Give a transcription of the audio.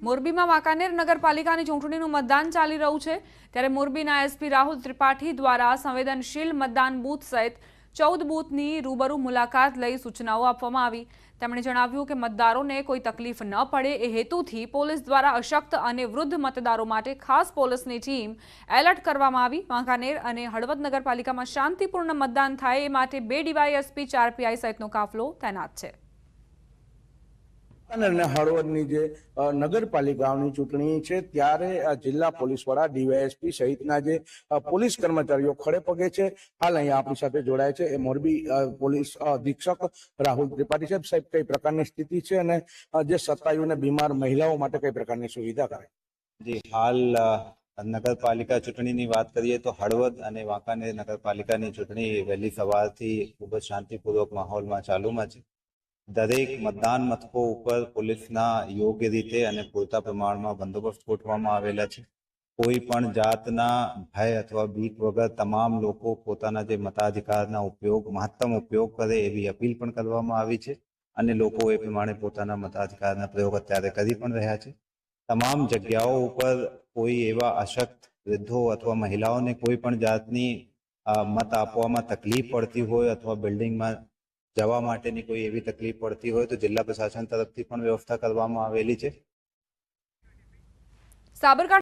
મોરબીમાં વાંકાનેર નગરપાલિકાની ચૂંટણીનું મતદાન ચાલી રહ્યું છે. ત્યારે મોરબીના એસપી રાહુલ ત્રિપાઠી દ્વારા સંવેદનશીલ મતદાન બૂથ સહિત ચૌદ બૂથની રૂબરૂ મુલાકાત લઈ સૂચનાઓ આપવામાં આવી. તેમણે જણાવ્યું કે મતદારોને કોઈ તકલીફ ન પડે એ હેતુથી પોલીસ દ્વારા અશક્ત અને વૃદ્ધ મતદારો માટે ખાસ પોલીસની ટીમ એલર્ટ કરવામાં આવી. વાંકાનેર અને હળવદ નગરપાલિકામાં શાંતિપૂર્ણ મતદાન થાય એ માટે બે ડીવાયએસપી ચાર પીઆઈ સહિતનો કાફલો તૈનાત છે. અને હળવદની જે નગરપાલિકાઓની ચૂંટણી છે, ત્યારે જિલ્લા પોલીસ વડા, ડીવાયએસપી સહિતના જે પોલીસ કર્મચારીઓ ખડે પગે છે. હાલ અહીંયા આપણી સાથે જોડાય છે. એ મોરબી પોલીસ અધિક્ષક રાહુલ ત્રિપાઠી સાહેબ. સાહેબ, કઈ પ્રકારની સ્થિતિ છે અને જે સત્તાયુને બીમાર મહિલાઓ માટે કઈ પ્રકારની સુવિધા કરે? જી, હાલ નગરપાલિકા ચૂંટણીની વાત કરીએ તો હળવદ અને વાંકાનેર નગરપાલિકાની ચૂંટણી વહેલી સવારથી ખૂબ જ શાંતિપૂર્વક માહોલમાં ચાલુમાં છે. દરેક મતદાન મથકો ઉપર પોલીસના યોગ્ય રીતે અને પૂરતા પ્રમાણમાં બંદોબસ્ત ગોઠવવામાં આવેલા છે. કોઈ પણ જાતના ભય અથવા બીક વગર તમામ લોકો પોતાના જે મતાધિકારના ઉપયોગ, મહત્તમ ઉપયોગ કરે એવી અપીલ પણ કરવામાં આવી છે અને લોકો એ પ્રમાણે પોતાના મતાધિકારના પ્રયોગ અત્યારે કરી પણ રહ્યા છે. તમામ જગ્યાઓ ઉપર કોઈ એવા અશક્ત વૃદ્ધો અથવા મહિલાઓને કોઈ પણ જાતની મત આપવામાં તકલીફ પડતી હોય અથવા બિલ્ડિંગમાં જવા માટેની કોઈ એવી તકલીફ પડતી હોય તો જિલ્લા પ્રશાસન તરફથી પણ વ્યવસ્થા કરવામાં આવેલી છે. સાબરકાંઠા